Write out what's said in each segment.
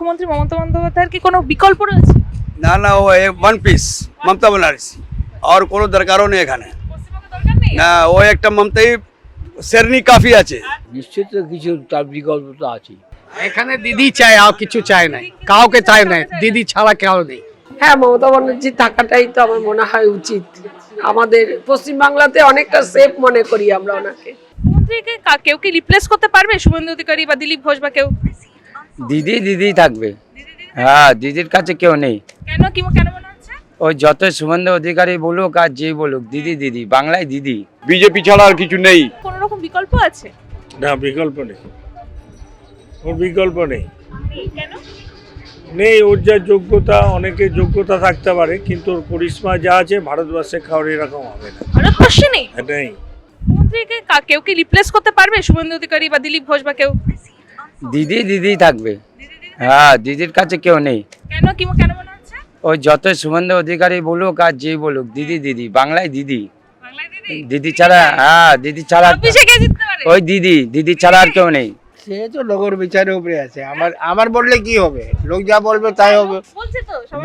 মুখ্যমন্ত্রী মমতা বন্দ্যোপাধ্যায়ের কি কোনো বিকল্প রয়েছে? না না ও ওয়ান পিস মমতা বনার্জি আর কোনো দরকারও নেই এখানে। না ও একটা মমতাই শেরনি কাফি আছে। নিশ্চিত কিছু তার বিকল্প তো আছে এখানে দিদি চায় আর কিছু চায় নাই। কাউকে চায় নাই। দিদি ছাড়া কেউ নেই। হ্যাঁ মমতা বন্দ্যোপাধ্যায় থাকাটাই তো আমার মনে হয় উচিত। আমাদের পশ্চিমবাংলাতে অনেকটা সেফ মনে করি আমরা ওনাকে। কেউ কি রিপ্লেস করতে পারবে? শুভেন্দু অধিকারী বা দিলীপ ঘোষ বা কেউ? দিদি দিদি থাকবে। হ্যাঁ দিদির কাছে কেউ নেই। কেন কি কেন মনে হচ্ছে? ওই যত সুমন্দর অধিকারী বলুক আর যে বলুক দিদি দিদি বাংলায় দিদি। বিজেপি ছাড়া আর কিছু নেই। কোনো রকম বিকল্প আছে? না বিকল্প নেই। ওর বিকল্প নেই। কেন? নেই ওর যা যোগ্যতা অনেকে যোগ্যতা থাকতে পারে কিন্তু ওর করিশ্মা যা আছে ভারতবর্ষে খাওয়ার এরকম হবে না। ভারতবর্ষে নেই? নেই। মুখ্যমন্ত্রীকে কা- কেউ কি রিপ্লেস করতে পারবে? শুভেন্দু অধিকারী বা দিলীপ ঘোষ বা কেউ? দিদি দিদি থাকবে। হ্যাঁ দিদির কাছে কেউ নেই। কেন কি কেন মনে হচ্ছে? ওই যত সুমন্দর অধিকারী বলুক আর যে বলুক দিদি দিদি বাংলায় দিদি। দিদি? দিদি ছাড়া হ্যাঁ দিদি ছাড়া ওই দিদি দিদি ছাড়া আর কেউ নেই। সে তো লোকের বিচারের উপরে আছে। আমার আমার বললে কি হবে? লোক যা বলবে তাই হবে। বলছে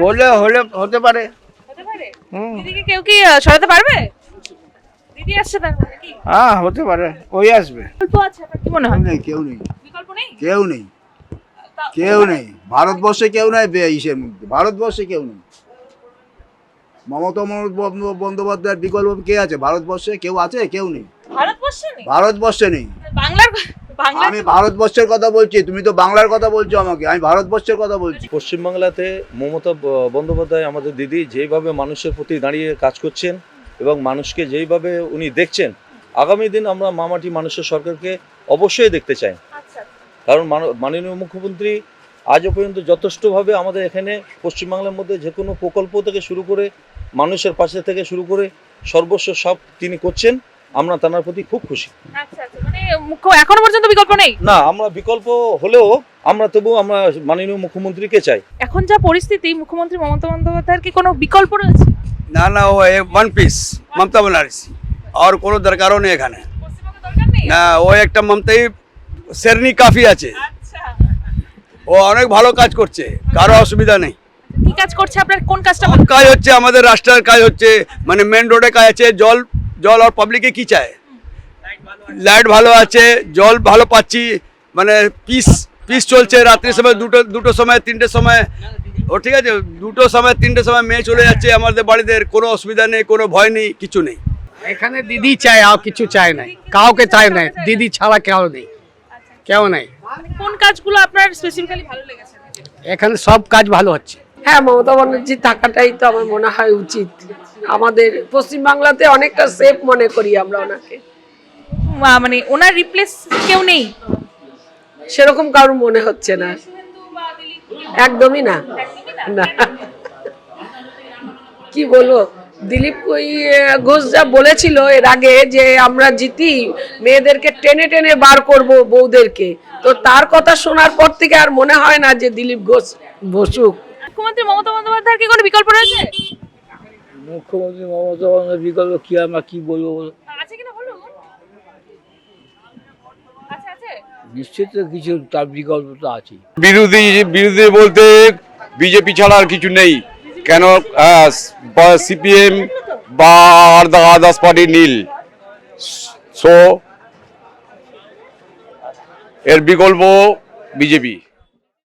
বললে হলে হতে পারে। হুম। দিদিকে কেউ কি সরাতে পারবে? দিদি আসছে তার মানে কি? হ্যাঁ হতে পারে। ওই আসবে। বিকল্প আছে কি মনে হয়? কেউ নেই। নেই? কেউ নেই। কেউ নেই। ভারতবর্ষে কেউ নাই ইসের মধ্যে ভারতবর্ষে কেউ নেই। মমতা বন্দ্যোপাধ্যায়ের বিকল্প কে আছে? ভারতবর্ষে কেউ আছে? কেউ নেই। ভারতবর্ষে নেই? বাংলার আমি ভারতবর্ষের কথা বলছি তুমি তো বাংলার কথা বলছো আমাকে। আমি ভারতবর্ষের কথা বলছি। পশ্চিমবাংলাতে মমতা বন্দ্যোপাধ্যায় আমাদের দিদি যেইভাবে মানুষের প্রতি দাঁড়িয়ে কাজ করছেন এবং মানুষকে যেইভাবে উনি দেখছেন আগামী দিন আমরা মামাটি মানুষের সরকারকে অবশ্যই দেখতে চাই। কারণ মাননীয় মুখ্যমন্ত্রী আজও পর্যন্ত যথেষ্টভাবে আমাদের এখানে পশ্চিমবাংলার মধ্যে যে কোনো প্রকল্প থেকে শুরু করে মানুষের পাশে থেকে শুরু করে সর্বস্ব সব তিনি করছেন আমরা তার প্রতি খুব খুশি। আচ্ছা, আচ্ছা, মানে এখনও পর্যন্ত বিকল্প নেই? না আমরা বিকল্প হলেও আমরা তবু আমরা মাননীয় মুখ্যমন্ত্রীকে চাই। এখন যা পরিস্থিতি মুখ্যমন্ত্রী মমতা বন্দ্যোপাধ্যায়ের কি কোনো বিকল্প রয়েছে? না না ও ওয়ান পিস মমতা বন্দ্যোপাধ্যায় আর কোনো দরকারও নেই এখানে। না ও একটা মমতাই শেরনি কাফি আছে। আচ্ছা। ও অনেক ভালো কাজ করছে কারও অসুবিধা নেই। কি কাজ করছে আপনার? কোন কাজটা কাজ হচ্ছে আমাদের রাষ্ট্রের কাজ হচ্ছে মানে মেন রোডে কাজ আছে জল জল আর পাবলিকে কি চায়? লাইট ভালো আছে জল ভালো পাচ্ছি মানে পিস পিস চলছে রাত্রির সময় দুটো দুটো সময় তিনটে সময়। ও ঠিক আছে দুটো সময় তিনটে সময় মেয়ে চলে যাচ্ছে আমাদের বাড়িতে কোনো অসুবিধা নেই কোনো ভয় নেই কিছু নেই। এখানে দিদি চায় আর কিছু চায় নাই। কাউকে চায় নাই দিদি ছাড়া কেউ নেই। কেউ নেই। মানে কোন কাজগুলো আপনার স্পেসিফিক্যালি ভালো লেগেছে? এখানে সব কাজ ভালো হচ্ছে। হ্যাঁ মমতা ব্যানার্জি থাকাটাই তো আমার মনে হয় উচিত। আমাদের পশ্চিমবাংলাতে অনেকটা সেফ মনে করি আমরা ওনাকে। মা- মানে ওনার রিপ্লেস কেউ নেই? সেরকম কারোর মনে হচ্ছে না। একদমই না। না। কি বলব? দিলীপ ওই ঘোষ যা বলেছিল এর আগে যে আমরা জিতি মেয়েদেরকে টেনে টেনে বার করব বউদেরকে। তো তার কথা শোনার পর থেকে আর মনে হয় না যে দিলীপ ঘোষ বসুক। মুখ্যমন্ত্রী মমতা বন্দ্যোপাধ্যায়ের কি কোনো বিকল্প রয়েছে? মুখ্যমন্ত্রী মমতা বন্দ্যোপাধ্যায়ের বিকল্প কি আমরা কি বলব? বলো? আছে কিনা বলুন? নিশ্চিত কিছু তার বিকল্প তো আছে বিরোধী বিরোধী বলতে বিজেপি ছাড়া আর কিছু নেই। কেন সিপিএম বা আদার্স পার্টি নীল? সো এর বিকল্প বিজেপি।